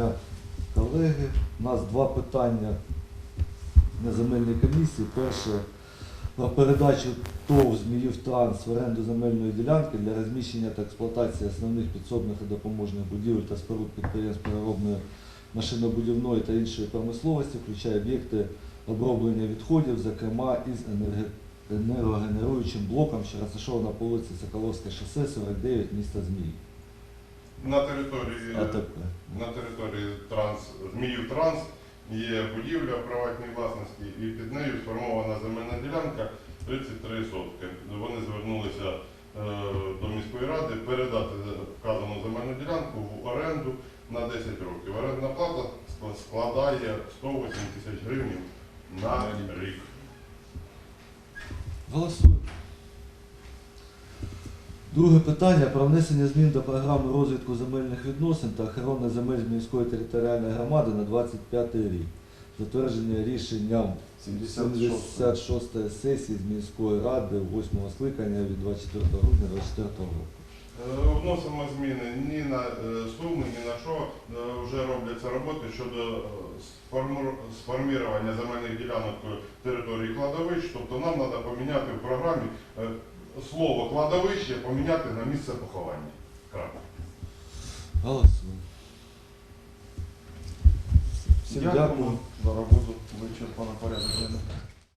дня, колеги. У нас два питання на земельній комісії. Перше про передачу ТОВ Зміїв Транс в оренду земельної ділянки для розміщення та експлуатації основних підсобних і допоможних будівель та споруд підприємств переробної машинобудівної та іншої промисловості, включає об'єкти оброблення відходів, зокрема із енергогенеруючим блоком, що розташована по вулиці Соколовське шосе 49 міста Зміїв. На території, АТП. на території транс, Зміїв Транс є будівля приватній власності і під нею сформована земельна ділянка 33 сотки. Вони звернулися е, до міської ради передати вказану земельну ділянку в оренду на 10 років. Орендна плата складає 108 тисяч гривень на рік. Голосуємо. Друге питання про внесення змін до програми розвитку земельних відносин та охорони земель з міської територіальної громади на 25 рік. Затвердження рішенням 76-ї сесії з міської ради 8 скликання від 24 грудня 2024 року. Е, Вносимо зміни ні на е, суми, ні на що. Е, Вже робляться роботи щодо сформування земельних ділянок території кладовищ. Тобто нам треба поміняти в програмі слово кладовище поміняти на місце поховання. Крапка. Голосуємо. Всім дякую. Дякуємо за роботу. Вичерпано порядок.